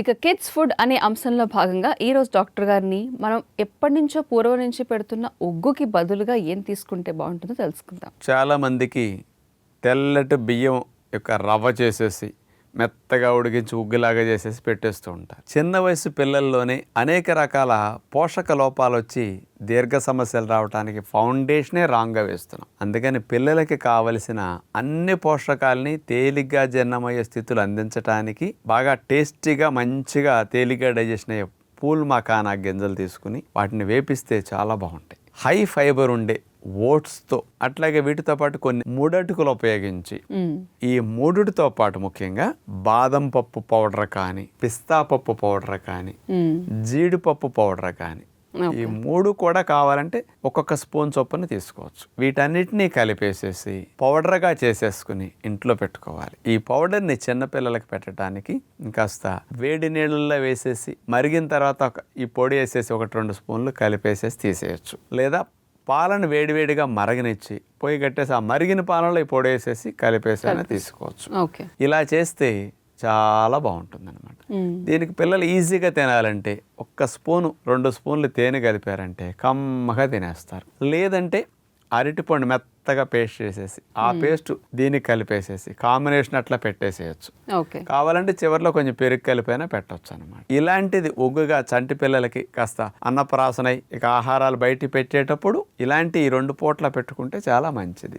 ఇక kids food అనే అంశంలో భాగంగా ఈరోజు డాక్టర్ గారిని మనం ఎప్పటి నుంచో పూర్వం నుంచి పెడుతున్న ఒగ్గుకి బదులుగా ఏం తీసుకుంటే బాగుంటుందో తెలుసుకుందాం. చాలామందికి తెల్లటి బియ్యం యొక్క రవ్వ చేసేసి మెత్తగా ఉడికించి ఉగ్గులాగా చేసేసి పెట్టేస్తూ ఉంటారు చిన్న వయసు పిల్లల్లోనే అనేక రకాల పోషక లోపాలు వచ్చి దీర్ఘ సమస్యలు రావడానికి ఫౌండేషనే రాంగ్గా వేస్తున్నాం. అందుకని పిల్లలకి కావలసిన అన్ని పోషకాలని తేలిగ్గా జీర్ణమయ్యే స్థితులు అందించడానికి బాగా టేస్టీగా మంచిగా తేలిగ్గా డైజెషన్ అయ్యే పూల్ మకానా గింజలు తీసుకుని వాటిని వేపిస్తే చాలా బాగుంటాయి. హై ఫైబర్ ఉండే ఓట్స్తో అట్లాగే వీటితో పాటు కొన్ని మూడటుకులు ఉపయోగించి. ఈ మూడుటితో పాటు ముఖ్యంగా బాదం పప్పు పౌడర్ కానీ పిస్తా పప్పు పౌడర్ కానీ. జీడిపప్పు పౌడర్ కానీ ఈ మూడు కూడా కావాలంటే ఒక్కొక్క స్పూన్ చొప్పున తీసుకోవచ్చు. వీటన్నిటినీ కలిపేసేసి పౌడర్గా చేసేసుకుని ఇంట్లో పెట్టుకోవాలి. ఈ పౌడర్ని చిన్నపిల్లలకి పెట్టడానికి ఇంకాస్త వేడి నీళ్ళల్లో వేసేసి మరిగిన తర్వాత ఒక ఈ పొడి వేసేసి ఒకటి రెండు స్పూన్లు కలిపేసేసి తీసేయచ్చు. లేదా పాలను వేడివేడిగా మరగనిచ్చి పొయ్యి కట్టేసి ఆ మరిగిన పాలలో ఈ పొడి వేసేసి కలిపేసి తీసుకోవచ్చు. ఓకే. ఇలా చేస్తే చాలా బాగుంటుంది. దీనికి పిల్లలు ఈజీగా తినాలంటే ఒక్క స్పూను రెండు స్పూన్లు తేనె కలిపారంటే కమ్మగా తినేస్తారు. లేదంటే అరటిపండు మెత్తగా పేస్ట్ చేసేసి ఆ పేస్ట్ దీనికి కలిపేసేసి కాంబినేషన్ అట్లా పెట్టేసేయచ్చు. ఓకే. కావాలంటే చివరిలో కొంచెం పెరుగు కలిపైనా పెట్టవచ్చు అనమాట ఇలాంటిది ఒగ్గుగా చంటి పిల్లలకి కాస్త అన్నప్రాసనై ఇక ఆహారాలు బయట పెట్టేటప్పుడు ఇలాంటి ఈ రెండు పూట్ల పెట్టుకుంటే చాలా మంచిది.